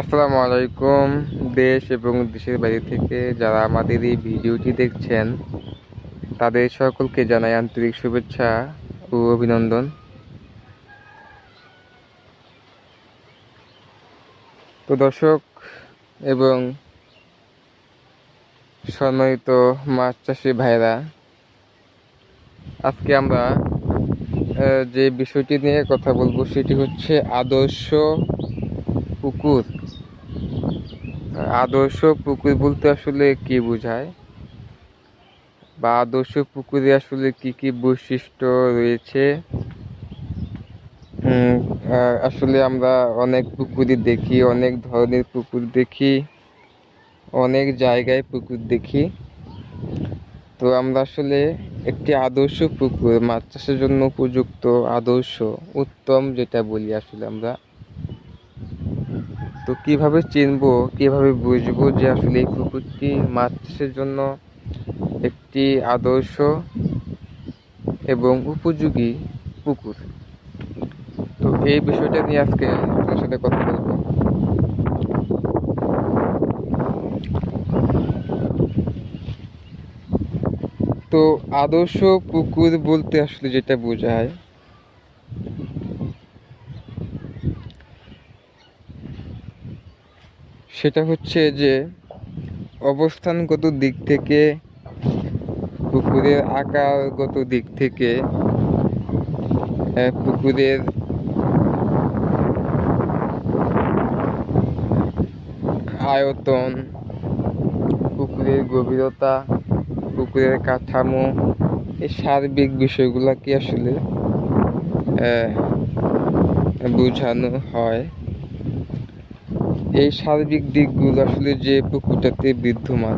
আসসালামু আলাইকুম, দেশ এবং দেশের বাইরে থেকে যারা আমাদের এই ভিডিওটি দেখছেন, তাদের সকলকে জানাই আন্তরিক শুভেচ্ছা ও অভিনন্দন। তো দর্শক এবং সম্মানিত মাছ চাষি ভাইরা আজকে আমরা যে বিষয়টি নিয়ে কথা বলব সেটি হচ্ছে আদর্শ পুকুর। আদর্শ পুকুর বলতে আসলে কি বোঝায়? বা আদর্শ পুকুরে আসলে কি কি বৈশিষ্ট্য রয়েছে? আসলে আমরা অনেক পুকুরই দেখি, অনেক ধরনের পুকুর দেখি, অনেক জায়গায় পুকুর দেখি। তো আমরা আসলে একটি আদর্শ পুকুর মাছ চাষের জন্য উপযুক্ত আদর্শ, উত্তম যেটা বলি আসলে আমরা। তো কীভাবে চিনবো, কীভাবে বুঝব যে আসলে এই পুকুরটি মাছ চাষের জন্য একটি আদর্শ এবং উপযোগী পুকুর? তো এই বিষয়টা নিয়ে আজকে আপনার সাথে কথা বলব। তো আদর্শ পুকুর বলতে আসলে যেটা বোঝায় সেটা হচ্ছে যে অবস্থানগত দিক থেকে, পুকুরের আকারগত দিক থেকে পুকুরের আয়তন, পুকুরের গভীরতা, পুকুরের কাঠামো, এই সার্বিক বিষয়গুলোকে আসলে বোঝানো হয়? এই সার্বিক দিকগুলো আসলে যে পুকুরটাতে বিদ্যমান,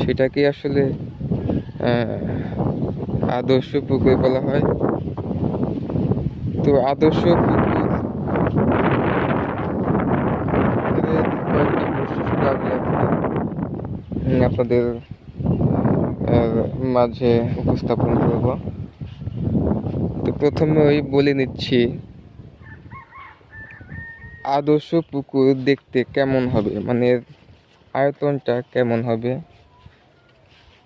সেটাকে আসলে আদর্শ পুকুর বলা হয়। তো আদর্শ পুকুর আপনাদের মাঝে উপস্থাপন করব। তো প্রথমে ওই বলে নিচ্ছি আদর্শ পুকুর দেখতে কেমন হবে? মানে এর আয়তনটা কেমন হবে?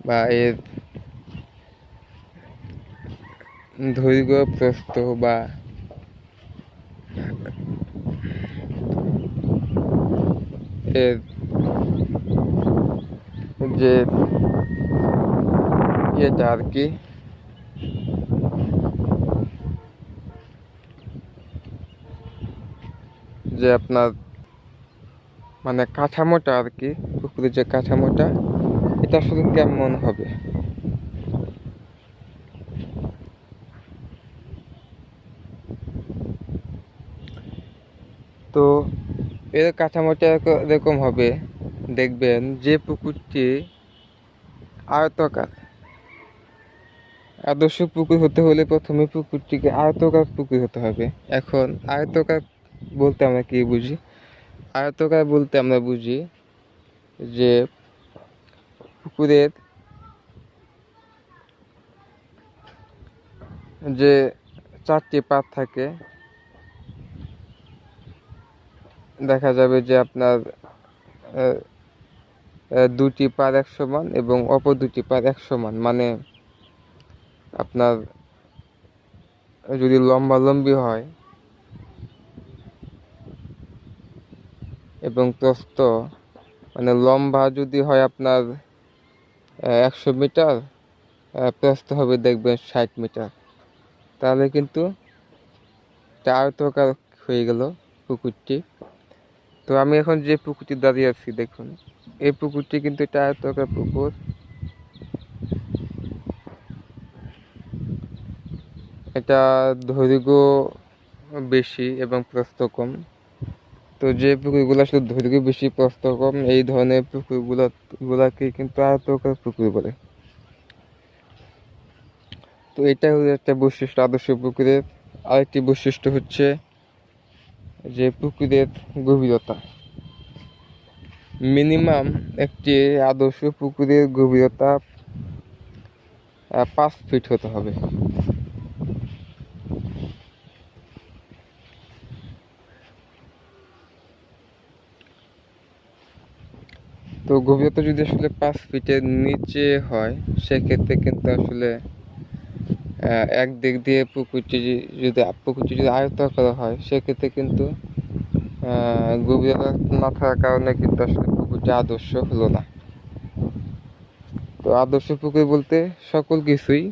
বা এর দৈর্ঘ্য, প্রস্থ বা এর যে ইয়েটা আর কি যে আপনার মানে কাঠামোটা আর কি, পুকুরের যে কাঠামোটা, এটা আসলে কেমন হবে? তো এর কাঠামোটা এরকম হবে, দেখবেন যে পুকুরটি আয়তকার। আদর্শ পুকুর হতে হলে প্রথমে পুকুরটিকে আয়তকার পুকুর হতে হবে। এখন আয়তকার বলতে আমরা কি বুঝি? আয়তকার বলতে আমরা বুঝি যে পুকুরের যে চারটি পাত থাকে, দেখা যাবে যে আপনার দুটি পার এক সমান এবং অপর দুটি পার এক সমান মানে আপনার যদি লম্বালম্বি হয় এবং প্রস্থ মানে লম্বা যদি হয় আপনার একশো মিটার প্রস্থ হবে দেখবেন ষাট মিটার। তাহলে কিন্তু এটা আয়তকার হয়ে গেল পুকুরটি। তো আমি এখন যে পুকুরটি দাঁড়িয়ে আছি, দেখুন, এই পুকুরটি কিন্তু এটা আয়তকার পুকুর। এটা দৈর্ঘ্য বেশি এবং প্রস্থ কম। তো যে পুকুরগুলো আসলে দৈর্ঘ্য বেশি প্রস্থ কম, এই ধরনের পুকুরগুলো, গুলাকে কিন্তু আয়তকার পুকুর বলে। তো এটা হলো একটা বৈশিষ্ট্য, আদর্শ পুকুরের আরেকটি বৈশিষ্ট্য হচ্ছে যে পুকুরের গভীরতা। মিনিমাম একটি আদর্শ পুকুরের গভীরতা পাঁচ ফিট হতে হবে। তো গভীরতা যদি আসলে পাঁচ ফিটের নিচে হয়, সেক্ষেত্রে কিন্তু আসলে এক দিক দিয়ে পুকুরটি যদি পুকুরটি যদি আয়ত্ত করা হয়, সেক্ষেত্রে কিন্তু গভীরতা না থাকার কারণে কিন্তু আসলে পুকুরটি আদর্শ হলো না। তো আদর্শ পুকুর বলতে সকল কিছুই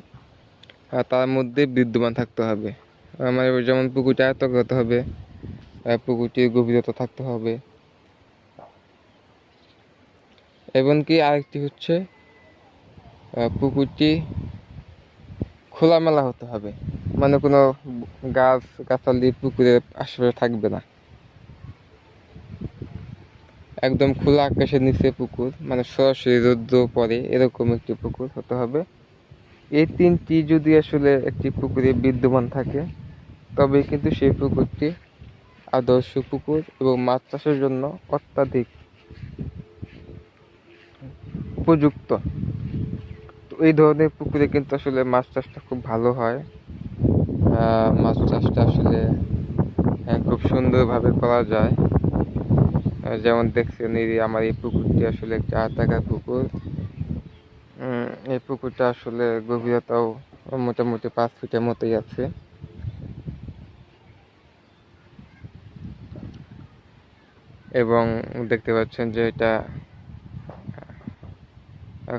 তার মধ্যে বিদ্যমান থাকতে হবে। আমার যেমন পুকুরটি আয়ত্ত করতে হবে পুকুরটির গভীরতা থাকতে হবে। এবং কি আরেকটি হচ্ছে পুকুরটি খোলামেলা হতে হবে। মানে কোনো গাছ, গাছালি পুকুরের আশেপাশে থাকবে না। একদম খোলা আকাশের নিচে পুকুর মানে সরাসরি রৌদ্র পরে এরকম একটি পুকুর হতে হবে। এই তিনটি যদি আসলে একটি পুকুরে বিদ্যমান থাকে তবে কিন্তু সেই পুকুরটি আদর্শ পুকুর এবং মাছ চাষের জন্য অত্যাধিক উপযুক্ত। তো এই ধরনের পুকুরে কিন্তু আসলে মাছ চাষটা খুব ভালো হয়। মাছ চাষটা আসলে খুব সুন্দরভাবে করা যায়। যেমন দেখছেন, এই আমার এই পুকুরটি আসলে একটি আটাকার পুকুর। এই পুকুরটা আসলে গভীরতাও মোটামুটি পাঁচ ফিটের মতোই আছে। এবং দেখতে পাচ্ছেন যে এটা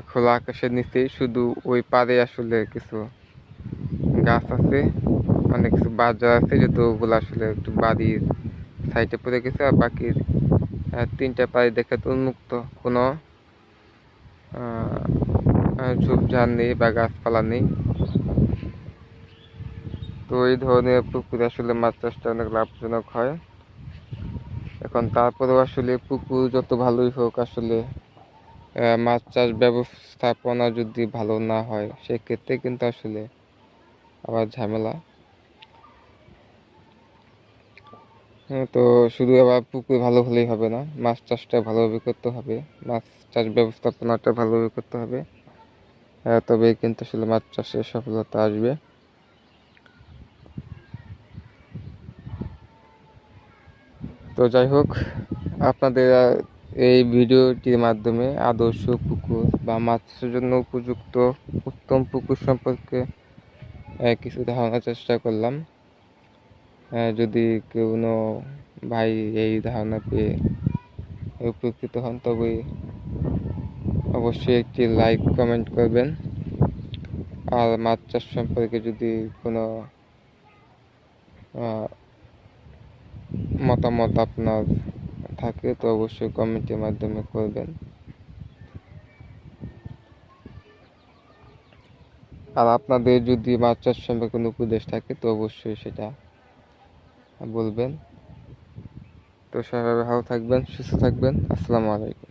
খোলা আকাশের নিচেই শুধু ওই পারে আসলে কিছু গাছ আছে, অনেক কিছু বাজার আছে যেহেতু ওগুলো আসলে একটু বাড়ির সাইডে পড়ে গেছে আর বাকি তিনটা পাড়ি দেখে তো উন্মুক্ত কোনো ঝোপঝাড় নেই বা গাছপালা নেই। তো এই ধরনের পুকুর আসলে মাছ চাষটা অনেক লাভজনক হয়। এখন তারপরেও আসলে পুকুর যত ভালোই হোক আসলে মাছ চাষ ব্যবস্থাপনা যদি ভালো না হয় সেক্ষেত্রে কিন্তু আসলে আবার ঝামেলা। হ্যাঁ, তো শুধু আবার পুকুর ভালো হলেই হবে না মাছ চাষটা ভালোভাবে করতে হবে মাছ চাষ ব্যবস্থাপনাটা ভালোভাবে করতে হবে। তবে কিন্তু আসলে মাছ চাষে সফলতা আসবে। তো যাই হোক আপনাদের এই ভিডিওটির মাধ্যমে আদর্শ পুকুর বা মাছ চাষের জন্য উপযুক্ত উত্তম পুকুর সম্পর্কে কিছু ধারণার চেষ্টা করলাম। যদি কোনো ভাই এই ধারণা পেয়ে উপকৃত হন, তবে অবশ্যই একটি লাইক কমেন্ট করবেন। আর মাছ চাষ সম্পর্কে যদি কোনো মতামত আপনার থাকে, তো অবশ্যই কমেন্টের মাধ্যমে করবেন। আর আপনাদের যদি মাছ চাষ সম্পর্কে কোনো উপদেশ থাকে, তো অবশ্যই সেটা বলবেন। তো সবাই ভালো থাকবেন, সুস্থ থাকবেন। আসসালামু আলাইকুম।